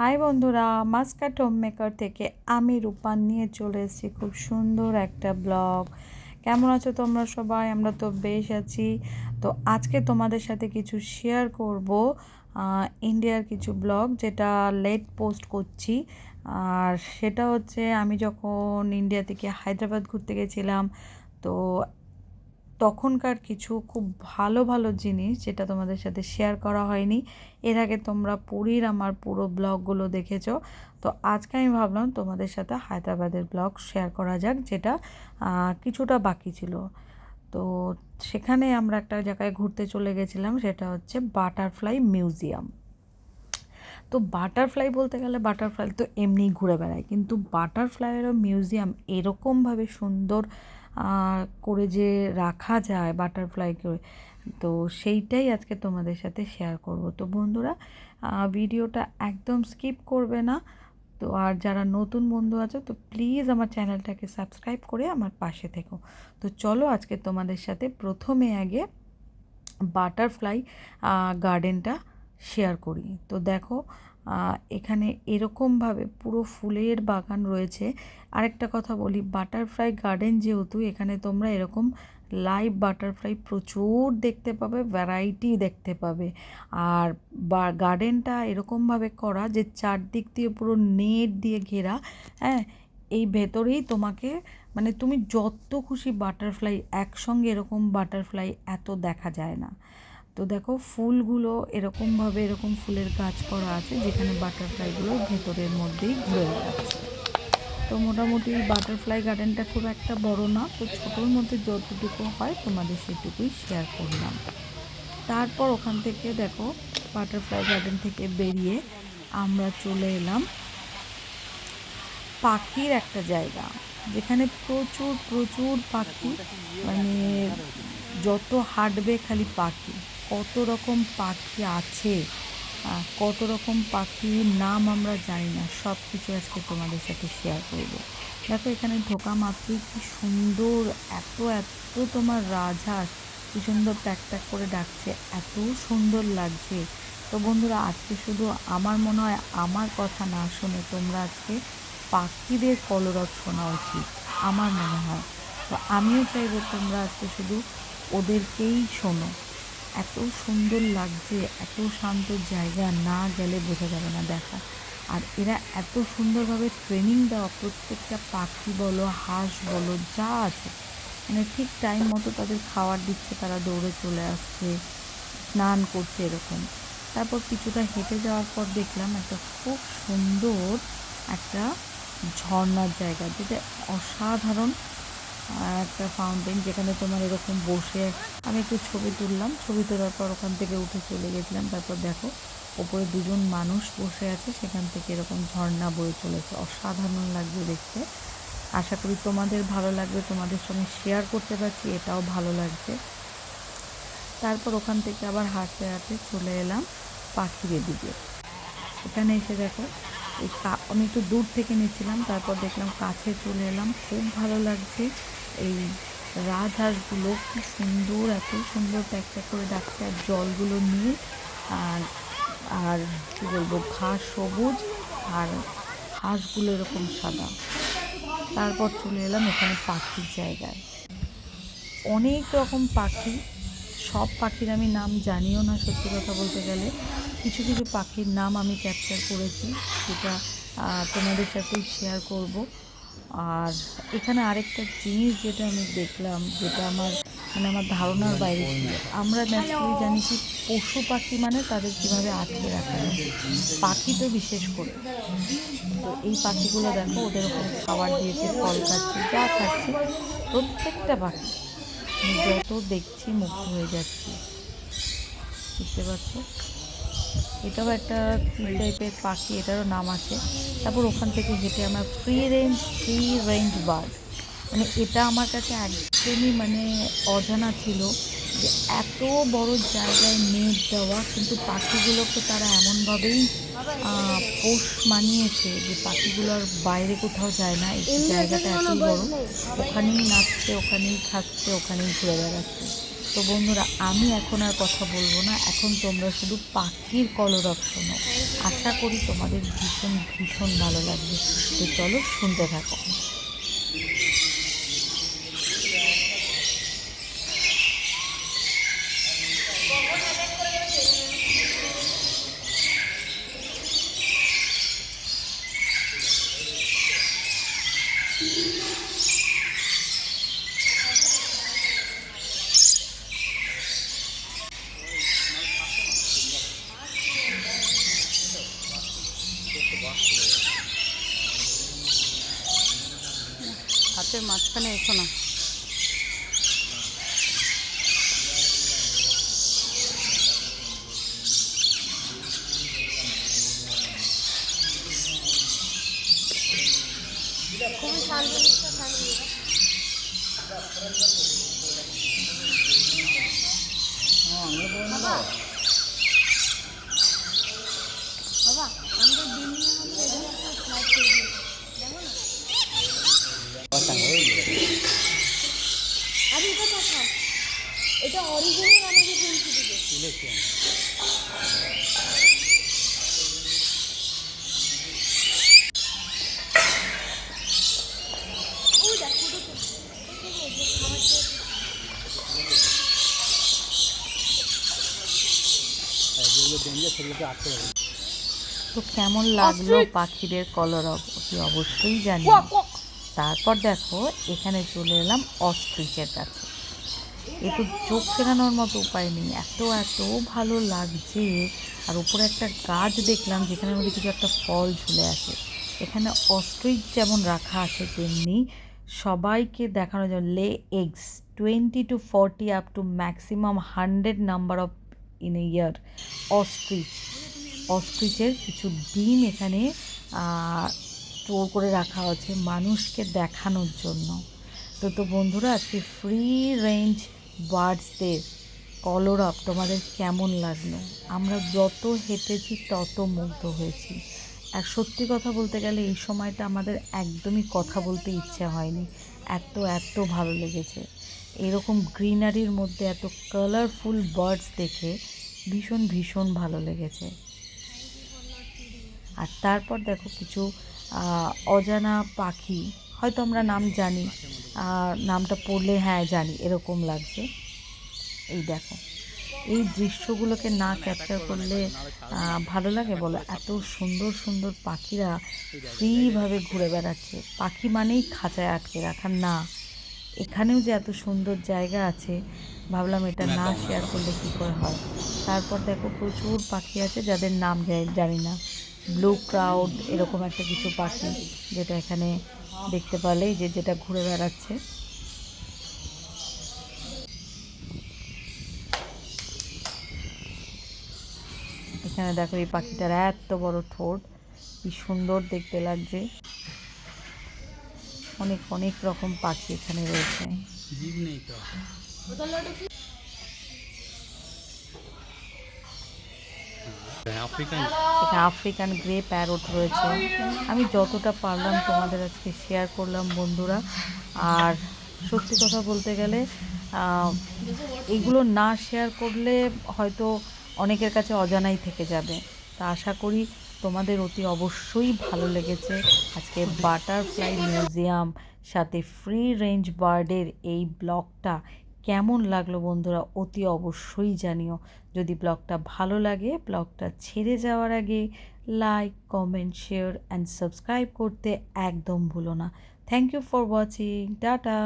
High বন্ধুরা, Muscat home maker থেকে আমি রূপান নিয়ে চলে এসেছি খুব সুন্দর একটা ব্লগ। কেমন আছো তোমরা সবাই? আমরা তো বেশ আছি। তো আজকে তোমাদের সাথে কিছু শেয়ার করব ইন্ডিয়ার কিছু ব্লগ যেটা লেট পোস্ট করছি। আর সেটা হচ্ছে, আমি যখন ইন্ডিয়া থেকে হায়দ্রাবাদ ঘুরতে গেছিলাম, তো তখনকার কিছু খুব ভালো ভালো জিনিস যেটা তোমাদের সাথে শেয়ার করা হয়নি। এর আগে তোমরা পুরীর আমার পুরো ব্লগগুলো দেখেছ। তো আজকে আমি ভাবলাম তোমাদের সাথে হায়দ্রাবাদের ব্লগ শেয়ার করা যাক, যেটা কিছুটা বাকি ছিল। তো সেখানে আমরা একটা জায়গায় ঘুরতে চলে গেছিলাম, সেটা হচ্ছে বাটারফ্লাই মিউজিয়াম তো বাটারফ্লাই বলতে গেলে বাটারফ্লাই তো এমনিই ঘুরে বেড়ায়। কিন্তু বাটারফ্লাইয়েরও মিউজিয়াম এরকমভাবে সুন্দর করে যে রাখা যায় বাটারফ্লাইকে তো সেইটাই আজকে তোমাদের সাথে শেয়ার করব। তো বন্ধুরা ভিডিওটা একদম স্কিপ করবে না। তো আর যারা নতুন বন্ধু আছে, তো প্লিজ আমার চ্যানেলটাকে সাবস্ক্রাইব করে আমার পাশে থেকো। তো চলো আজকে তোমাদের সাথে প্রথমে আগে বাটারফ্লাই গার্ডেনটা শেয়ার করি। তো দেখো এখানে এরকমভাবে পুরো ফুলের বাগান রয়েছে। আরেকটা কথা বলি বাটারফ্লাই গার্ডেন যেহেতু, এখানে তোমরা এরকম লাইভ বাটারফ্লাই প্রচুর দেখতে পাবে ভ্যারাইটি দেখতে পাবে। আর বা গার্ডেনটা এরকমভাবে করা যে চারদিক দিয়ে পুরো নেট দিয়ে ঘেরা হ্যাঁ? এই ভেতরেই তোমাকে মানে তুমি যত খুশি বাটারফ্লাই একসঙ্গে এরকম বাটারফ্লাই এত দেখা যায় না। তো দেখো ফুলগুলো এরকমভাবে এরকম ফুলের গাছ করা আছে, যেখানে বাটারফ্লাইগুলো ভেতরের মধ্যেই ঘুরে বেড়াচ্ছে। তো মোটামুটি বাটারফ্লাই গার্ডেনটা খুব একটা বড় না, তো ছোটোর মধ্যে যতটুকু হয় তোমাদের সেটুকুই শেয়ার করলাম। তারপর ওখান থেকে দেখো বাটারফ্লাই গার্ডেন থেকে বেরিয়ে আমরা চলে এলাম পাখির একটা জায়গা, যেখানে প্রচুর প্রচুর পাখি মানে যত হাঁটবে খালি পাখি। কত রকম পাখি আছে কত রকম পাখির নাম আমরা জানি না। সব কিছু আজকে তোমাদের সাথে শেয়ার করব। দেখো এখানে ঢোকা মাত্রই কি সুন্দর, এত এত তোমার রাজহাঁস, কি সুন্দর প্যাক প্যাক করে ডাকছে, এত সুন্দর লাগছে। তো বন্ধুরা, আজকে শুধু আমার মনে হয় আমার কথা না শুনে তোমরা আজকে পাখিদের কলরব শোনা উচিত, আমার মনে হয়। তো আমিও চাইব তোমরা আজকে শুধু ওদেরকেই শোনো। এত সুন্দর লাগছে, এত শান্ত জায়গা না গেলে বোঝা যাবে না দেখা। আর এরা এত সুন্দরভাবে ট্রেনিং দেওয়া, প্রত্যেকটা পাখি বলো, হাঁস বলো, যা আছে। মানে ঠিক টাইম মতো তাদের খাবার দিচ্ছে, তারা দৌড়ে চলে আসছে, স্নান করছে এরকম। তারপর কিছুটা হেঁটে যাওয়ার পর দেখলাম একটা খুব সুন্দর একটা ঝর্নার জায়গা, যেটা অসাধারণ একটা ফাউন্টেন যেখানে তোমার এরকম বসে আমি একটু ছবি তুললাম। ছবি তোলার পর ওখান থেকে উঠে চলে গেছিলাম। তারপর দেখো, ওপরে দুজন মানুষ বসে আছে। সেখান থেকে এরকম ঝর্ণা বয়ে চলেছে। অসাধারণ লাগবে দেখতে। আশা করি তোমাদের ভালো লাগবে। তোমাদের সঙ্গে শেয়ার করতে পারছি, এটাও ভালো লাগছে। তারপর ওখান থেকে আবার হাঁটতে হাঁটতে চলে এলাম পাখির দিকে। এখানে এসে দেখো আমি একটু দূর থেকে নিচ্ছিলাম, তারপর দেখলাম কাছে চলে এলাম। খুব ভালো লাগছে এই রাজহাঁসগুলো খুব সুন্দর, এত সুন্দর প্যাকটা করে ডাকছে আর জলগুলো নিয়ে। আর আর কী বলব, ঘাস সবুজ আর হাঁসগুলো এরকম সাদা। তারপর চলে এলাম এখানে পাখির জায়গায়। অনেক রকম পাখি সব পাখির আমি নাম জানিও না, সত্যি কথা বলতে গেলে। কিছু কিছু পাখির নাম আমি ক্যাপচার করেছি সেটা তোমাদের সাথেই শেয়ার করব। আর এখানে আরেকটা জিনিস যেটা আমি দেখলাম, যেটা আমার মানে আমার ধারণার বাইরে ছিল। আমরা ন্যাচারালি জানি কি পশু পাখি মানে তাদের কীভাবে আটকে রাখা পাখি তো বিশেষ করে। তো এই পাখিগুলো দেখো, ওদের ওখানে খাবার দিয়েছে, ফল খাচ্ছে, যা খাচ্ছে, প্রত্যেকটা পাখি। যত দেখছি মুক্ত হয়ে যাচ্ছি। বুঝতে পারছ? এটাও একটা টাইপের পাখি, এটারও নাম আছে। তারপর ওখান থেকে হেঁটে আমার free range free range bird মানে এটা আমার কাছে একদমই মানে অজানা ছিল। এত বড় জায়গায় নেট দেওয়া কিন্তু পাখিগুলোকে তারা এমনভাবেই পোষ মানিয়েছে যে পাখিগুলো আর বাইরে কোথাও যায় না। এই জায়গাটা এত বড় ওখানেই নাচছে ওখানেই খাচ্ছে ওখানেই ঘুরে বেড়াচ্ছে। তো তো বন্ধুরা আমি এখন আর কথা বলব না এখন তোমরা শুধু পাখির কলরব শোনো আশা করি তোমাদের ভীষণ ভীষণ ভালো লাগবে। তো চলো শুনতে থাকো। হাতের মাঝখানে এসো না। খুবই শান্ত নিষ্ঠা থাকবে বাবা বাবা আমাদের বিল্ডিং এর মধ্যে এখানে একটা ফ্ল্যাট তৈরি হয়েছে। দেখো না আর এটা দেখা এটা অরিজিনাল আমাকে কিনতে দিবে ওই দেখ ফটো তো খাবার খেয়ে তো কেমন লাগল পাখিদের কলরব অতি অবশ্যই জানি। তারপর দেখো এখানে চলে এলাম অস্ট্রিচের কাছে। এ তো চোখ ফেরানোর মতো উপায় নেই। এত এত ভালো লাগছে। আর উপরে একটা গাছ দেখলাম যেখানে মধ্যে কিছু একটা ফল ঝুলে আছে। এখানে অস্ট্রিচ যেমন রাখা আছে তেমনি সবাইকে দেখানো যায়। Lay eggs twenty to forty up to maximum hundred number of in a year ostrich অস্ট্রিচের কিছু ডিম এখানে স্টোর করে রাখা আছে মানুষকে দেখানোর জন্য। তো তো বন্ধুরা, আজকে ফ্রি রেঞ্জ বার্ডসদের কলরব তোমাদের কেমন লাগল? আমরা যত হেঁটেছি, তত মুগ্ধ হয়েছি। আর সত্যি কথা বলতে গেলে, এই সময়টা আমাদের একদমই কথা বলতে ইচ্ছে হয়নি। এত এত ভালো লেগেছে। এরকম গ্রিনারির মধ্যে এত কালারফুল বার্ডস দেখে ভীষণ ভীষণ ভালো লেগেছে। আর তারপর দেখো কিছু অজানা পাখি, হয়তো আমরা নাম জানি নামটা পড়লে হ্যাঁ জানি, এরকম লাগছে। এই দেখো, এই দৃশ্যগুলোকে না ক্যাপচার করলে ভালো লাগে বলো? এত সুন্দর সুন্দর পাখিরা ফ্রিভাবে ঘুরে বেড়াচ্ছে। পাখি মানেই খাঁচায় আটকে রাখা, না। এখানেও যে এত সুন্দর জায়গা আছে ভাবলাম এটা না শেয়ার করলে কী করে হয়? তারপর দেখো প্রচুর পাখি আছে যাদের নাম জানি- না। ব্লু ক্রাউড এরকম একটা কিছু পাখি যেটা এখানে দেখতে পারলেই যে যেটা ঘুরে বেড়াচ্ছে। এখানে দেখো এই পাখিটার এত বড় ঠোঁট কি সুন্দর দেখতে লাগছে। অনেক অনেক রকম পাখি এখানে রয়েছে। এখানে আফ্রিকান গ্রে প্যারট রয়েছে। আমি যতটা পারলাম তোমাদের আজকে শেয়ার করলাম বন্ধুরা। আর সত্যি কথা বলতে গেলে এগুলো না শেয়ার করলে হয়তো অনেকের কাছে অজানাই থেকে যাবে। তা আশা করি তোমাদের অতি অবশ্যই ভালো লেগেছে। আজকে বাটারফ্লাই মিউজিয়াম সাথে ফ্রি রেঞ্জ বার্ডের এই ব্লগটা কেমন লাগল বন্ধুরা অতি অবশ্যই জানিও। যদি ব্লগটা ভালো লাগে, ব্লগটা ছেড়ে যাওয়ার আগে like comment share and subscribe করতে একদম ভুলো না। Thank you for watching ta ta.